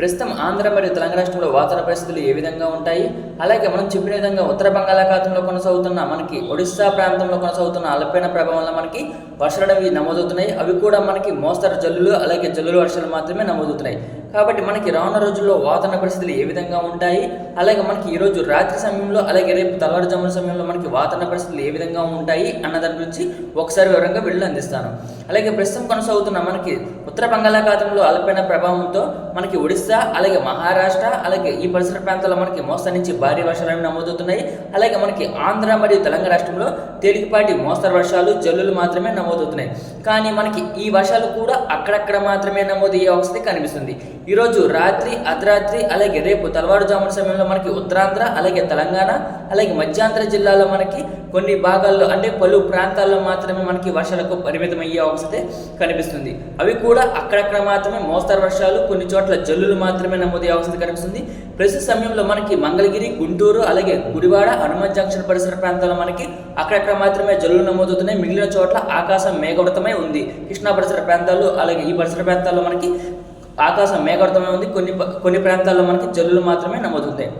ప్రస్తుతం ఆంధ్ర మరియు తెలంగాణ రాష్ట్రంలో వాతావరణ పరిస్థితులు ఏ విధంగా ఉంటాయి? అలాగే మనం చెప్పిన విధంగా ఉత్తర బంగాళాఖాతంలో కొనసాగుతున్న మనకి ఒడిస్సా ప్రాంతంలో కొనసాగుతున్న అల్పీన ప్రభావం వల్ల మనకి వర్షాలు అవి నమోదవుతున్నాయి. అవి కూడా మనకి మోస్తరు జల్లులు అలాగే జల్లులు వర్షాలు మాత్రమే నమోదవుతున్నాయి. కాబట్టి మనకి రానున్న రోజుల్లో వాతావరణ పరిస్థితులు ఏ విధంగా ఉంటాయి? అలాగే మనకి ఈరోజు రాత్రి సమయంలో అలాగే రేపు తెల్లవారుజామున సమయంలో మనకి వాతావరణ పరిస్థితులు ఏ విధంగా ఉంటాయి అన్న దాని గురించి ఒకసారి వివరంగా వెళ్ళి అందిస్తాను. అలాగే ప్రస్తుతం కొనసాగుతున్న మనకి ఉత్తర బంగాళాఖాతంలో అల్పైన ప్రభావంతో మనకి ఒడిస్సా అలాగే మహారాష్ట్ర అలాగే ఈ పరిసర ప్రాంతాల్లో మనకి మోస్తరు నుంచి భారీ వర్షాలు నమోదవుతున్నాయి. అలాగే మనకి ఆంధ్ర మరియు తెలంగాణ రాష్ట్రంలో తేలికపాటి మోస్తరు వర్షాలు జల్లులు మాత్రమే నమోదవుతున్నాయి. కానీ మనకి ఈ వర్షాలు కూడా అక్కడక్కడ మాత్రమే నమోదయ్యే అవస్థ కనిపిస్తుంది. ఈరోజు రాత్రి అర్ధరాత్రి అలాగే రేపు తెల్లవారుజామున సమయంలో మనకి ఉత్తరాంధ్ర అలాగే తెలంగాణ అలాగే మధ్యాంధ్ర జిల్లాలో మనకి కొన్ని భాగాల్లో అంటే పలు ప్రాంతాల్లో మాత్రమే మనకి వర్షాలకు పరిమితం అయ్యే అవసరం కనిపిస్తుంది. అవి కూడా అక్కడక్కడ మాత్రమే మోస్తరు వర్షాలు కొన్ని చోట్ల జల్లులు మాత్రమే నమోదయ్యే అవసరం కనిపిస్తుంది. ప్రస్తుత సమయంలో మనకి మంగళగిరి గుంటూరు అలాగే గుడివాడ హనుమాన్ జంక్షన్ పరిసర ప్రాంతాల్లో మనకి అక్కడక్కడ మాత్రమే జల్లులు నమోదవుతున్నాయి. మిగిలిన చోట్ల ఆకాశం మేఘవృతమై ఉంది. కృష్ణా పరిసర ప్రాంతాలు అలాగే ఈ పరిసర ప్రాంతాల్లో మనకి ఆకాశం మేఘవృతమై ఉంది. కొన్ని కొన్ని ప్రాంతాల్లో మనకి జల్లులు మాత్రమే నమోదవుతాయి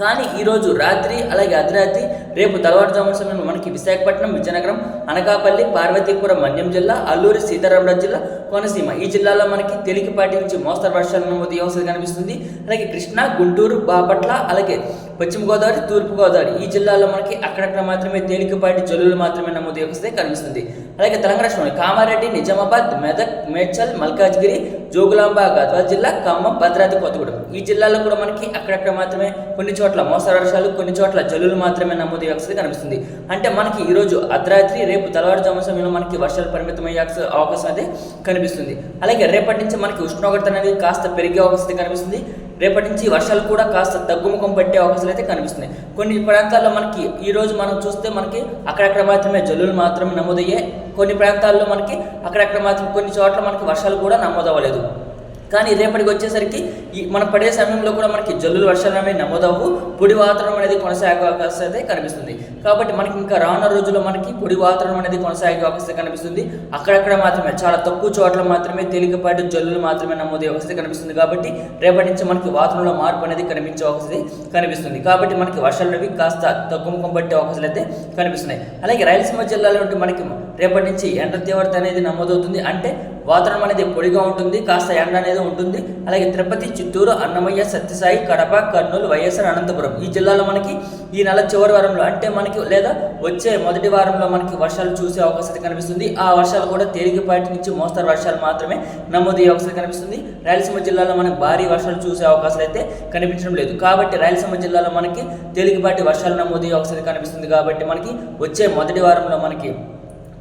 కానీ ఈరోజు రాత్రి అలాగే అర్ధరాత్రి రేపు తెల్లవారుజామున సమయంలో మనకి విశాఖపట్నం విజయనగరం అనకాపల్లి పార్వతీపురం మన్యం జిల్లా అల్లూరి సీతారామరాజు జిల్లా కోనసీమ ఈ జిల్లాలో మనకి తేలికపాటి నుంచి మోస్తరు వర్షాలు నమోదు అవసరం కనిపిస్తుంది. అలాగే కృష్ణా గుంటూరు బాపట్ల అలాగే పశ్చిమ గోదావరి తూర్పు గోదావరి ఈ జిల్లాలో మనకి అక్కడక్కడ మాత్రమే తేలికపాటి జల్లులు మాత్రమే నమోదు వస్తే కనిపిస్తుంది. అలాగే తెలంగాణ రాష్ట్రంలో కామారెడ్డి నిజామాబాద్ మెదక్ మేడ్చల్ మల్కాజ్గిరి జోగులాంబ గద్వాల జిల్లా ఖమ్మం భద్రాద్రి కొత్తగూడెం. ఈ జిల్లాలో కూడా మనకి అక్కడక్కడ మాత్రమే కొన్ని చోట్ల మోస్తరు వర్షాలు కొన్ని చోట్ల జల్లులు మాత్రమే నమోదు వ్యవస్థ కనిపిస్తుంది. అంటే మనకి ఈరోజు అర్ధరాత్రి రేపు తెల్లవారుజాము సమయంలో మనకి వర్షాలు పరిమితమయ్యే అవకాశం అయితే కనిపిస్తుంది. అలాగే రేపటి నుంచి మనకి ఉష్ణోగ్రత అనేది కాస్త పెరిగే అవకాశం కనిపిస్తుంది. రేపటి నుంచి వర్షాలు కూడా కాస్త తగ్గుముఖం పట్టే అవకాశాలు అయితే కనిపిస్తున్నాయి. కొన్ని ప్రాంతాల్లో మనకి ఈ రోజు మనం చూస్తే మనకి అక్కడక్కడ మాత్రమే జల్లులు మాత్రమే నమోదయ్యాయి. కొన్ని ప్రాంతాల్లో మనకి అక్కడక్కడ మాత్రం కొన్ని చోట్ల మనకి వర్షాలు కూడా నమోదవ్వలేదు. కానీ రేపటికి వచ్చేసరికి ఈ మనం పడే సమయంలో కూడా మనకి జల్లులు వర్షాలు అనేవి నమోదవు పొడి వాతావరణం అనేది కొనసాగే అవకాశం అయితే కనిపిస్తుంది. కాబట్టి మనకి ఇంకా రానున్న రోజుల్లో మనకి పొడి వాతావరణం అనేది కొనసాగే అవకాశం కనిపిస్తుంది. అక్కడక్కడ మాత్రమే చాలా తక్కువ చోట్ల మాత్రమే తేలికపాటి జల్లులు మాత్రమే నమోదే అవకాశం కనిపిస్తుంది. కాబట్టి రేపటి నుంచి మనకి వాతావరణంలో మార్పు అనేది కనిపించే అవకాశం కనిపిస్తుంది. కాబట్టి మనకి వర్షాలు అనేవి కాస్త తగ్గుముఖం పట్టే అవకాశాలు అయితే కనిపిస్తున్నాయి. అలాగే రాయలసీమ జిల్లాలో ఉంటే మనకి రేపటి నుంచి ఎండ తీవ్రత అనేది నమోదవుతుంది. అంటే వాతావరణం అనేది పొడిగా ఉంటుంది కాస్త ఎండ అనేది ఉంటుంది. అలాగే తిరుపతి చిత్తూరు అన్నమయ్య సత్యసాయి కడప కర్నూలు వైఎస్ఆర్ అనంతపురం ఈ జిల్లాలో మనకి ఈ నెల చివరి వారంలో అంటే మనకి లేదా వచ్చే మొదటి వారంలో మనకి వర్షాలు చూసే అవకాశం కనిపిస్తుంది. ఆ వర్షాలు కూడా తేలికపాటి నుంచి మోస్తరు వర్షాలు మాత్రమే నమోదయ్యే అవకాశం కనిపిస్తుంది. రాయలసీమ జిల్లాలో మనకి భారీ వర్షాలు చూసే అవకాశాలు అయితే కనిపించడం లేదు. కాబట్టి రాయలసీమ జిల్లాలో మనకి తేలికపాటి వర్షాలు నమోదయ్యే అవకాశం కనిపిస్తుంది. కాబట్టి మనకి వచ్చే మొదటి వారంలో మనకి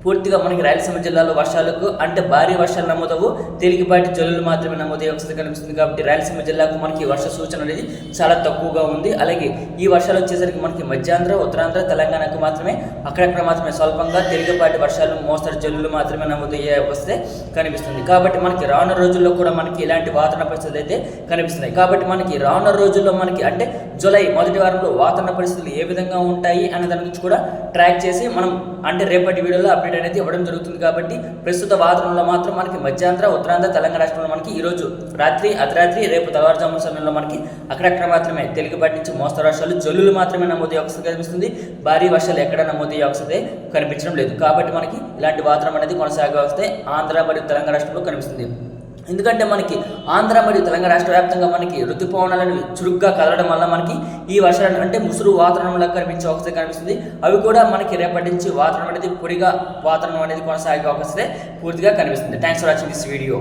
పూర్తిగా మనకి రాయలసీమ జిల్లాలో వర్షాలకు అంటే భారీ వర్షాలు నమోదవు. తేలికపాటి జల్లులు మాత్రమే నమోదయ్యే అవకాశం కనిపిస్తుంది కాబట్టి రాయలసీమ జిల్లాకు మనకి వర్ష సూచన అనేది చాలా తక్కువగా ఉంది. అలాగే ఈ వర్షాలు వచ్చేసరికి మనకి మధ్యాంధ్ర ఉత్తరాంధ్ర తెలంగాణకు మాత్రమే అక్కడక్కడ మాత్రమే స్వల్పంగా తేలికపాటి వర్షాలు మోస్తరు జల్లులు మాత్రమే నమోదయ్యే వస్తే కనిపిస్తుంది. కాబట్టి మనకి రానున్న రోజుల్లో కూడా మనకి ఇలాంటి వాతావరణ పరిస్థితులు అయితే కనిపిస్తున్నాయి. కాబట్టి మనకి రానున్న రోజుల్లో మనకి అంటే జూలై మొదటి వారంలో వాతావరణ పరిస్థితులు ఏ విధంగా ఉంటాయి అనే దాని గురించి కూడా ట్రాక్ చేసి మనం అంటే రేపటి వీడియోలో అప్డేట్ అనేది ఇవ్వడం జరుగుతుంది కాబట్టి ప్రస్తుత వాతావరణంలో మాత్రం మనకి మధ్యాంధ్ర ఉత్తరాంధ్ర తెలంగాణ రాష్ట్రంలో మనకి ఈరోజు రాత్రి అర్ధరాత్రి రేపు తెల్లవారుజామున సమయంలో మనకి అక్కడక్కడ మాత్రమే తెలుగుపాటి నుంచి మోస్తరు వర్షాలు జల్లులు మాత్రమే నమోదయ్యే అవకాశం కనిపిస్తుంది. భారీ వర్షాలు ఎక్కడ నమోదయ్యే అవకాశం కనిపించడం లేదు. కాబట్టి మనకి ఇలాంటి వాతావరణం అనేది కొనసాగే వస్తే ఆంధ్ర మరియు తెలంగాణ రాష్ట్రంలో కనిపిస్తుంది. ఎందుకంటే మనకి ఆంధ్ర మరియు తెలంగాణ రాష్ట్ర వ్యాప్తంగా మనకి ఋతుపవనాలను చురుగ్గా కదలడం వల్ల మనకి ఈ వర్షాలు అంటే ముసురు వాతావరణంలో కనిపించే అవకాశం కనిపిస్తుంది. అవి కూడా మనకి రేపటి నుంచి వాతావరణం అనేది పొడిగా వాతావరణం అనేది కొనసాగే అవకాశం పూర్తిగా కనిపిస్తుంది. Thanks for watching this video